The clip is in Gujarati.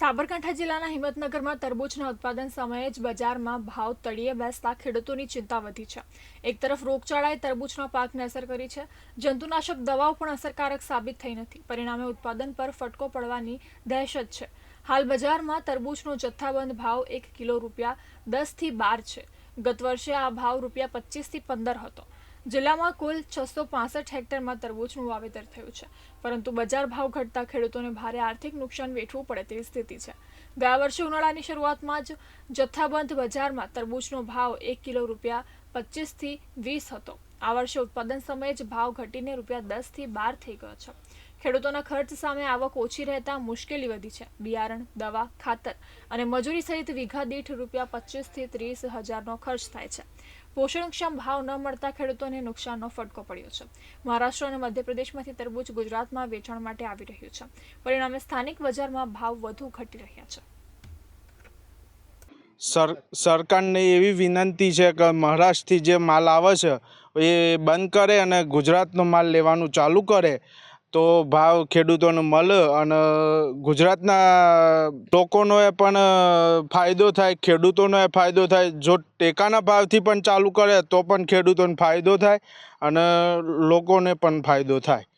સાબરકાંઠા જિલ્લાના હિંમતનગરમાં તરબૂચના ઉત્પાદન સમયે જ બજારમાં ભાવ તળિયે બેસતા ખેડૂતોની ચિંતા વધી છે. એક તરફ રોગચાળાએ તરબૂચના પાકને અસર કરી છે. જંતુનાશક દવાઓ પણ અસરકારક સાબિત થઈ નથી. પરિણામે ઉત્પાદન પર ફટકો પડવાની દહેશત છે. હાલ બજારમાં તરબૂચનો જથ્થાબંધ ભાવ એક કિલો રૂપિયા દસથી બાર છે. ગત વર્ષે આ ભાવ રૂપિયા પચીસથી પંદર હતો. જિલ્લામાં કુલ છસો પાસઠ હેક્ટરમાં તરબૂચનું વાવેતર થયું છે. પરંતુ બજાર ભાવ ઘટતા ખેડૂતોને ભારે આર્થિક નુકસાન વેઠવું પડે તેવી સ્થિતિ છે. ગયા વર્ષે ઉનાળાની શરૂઆતમાં જ જથ્થાબંધ બજારમાં તરબૂચનો ભાવ એક કિલો રૂપિયા પચીસથી વીસ હતો. આ વર્ષે ઉત્પાદન સમયે જ ભાવ ઘટીને રૂપિયા દસથી બાર થઈ ગયો છે. ખેડૂતોના ખર્ચ સામે આવક ઓછી રહેતા મુશ્કેલી વધી છે. બિયારણ, દવા, ખાતર અને મજૂરી સહિત વીઘા દીઠ રૂપિયા પચીસથી ત્રીસ હજારનો ખર્ચ થાય છે. પોષણક્ષમ ભાવ ન મળતા ખેડૂતોને નુકસાનનો ફટકો પડ્યો છે. મહારાષ્ટ્ર અને મધ્યપ્રદેશમાંથી તરબૂચ ગુજરાતમાં વેચાણ માટે આવી રહ્યું છે. પરિણામે સ્થાનિક બજારમાં ભાવ વધુ ઘટી રહ્યા છે. સર, સરકારને એવી વિનંતી છે કે મહારાષ્ટ્રથી જે માલ આવે છે, એ બંધ કરે અને ગુજરાતનો માલ લેવાનું ચાલુ કરે. તો ભાવ ખેડૂતોને મળે અને ગુજરાતના લોકોનો પણ ફાયદો થાય ખેડૂતોનો ફાયદો થાય. જો ટેકાના ભાવથી પણ ચાલુ કરે તો પણ ખેડૂતોને ફાયદો થાય અને લોકોને પણ ફાયદો થાય.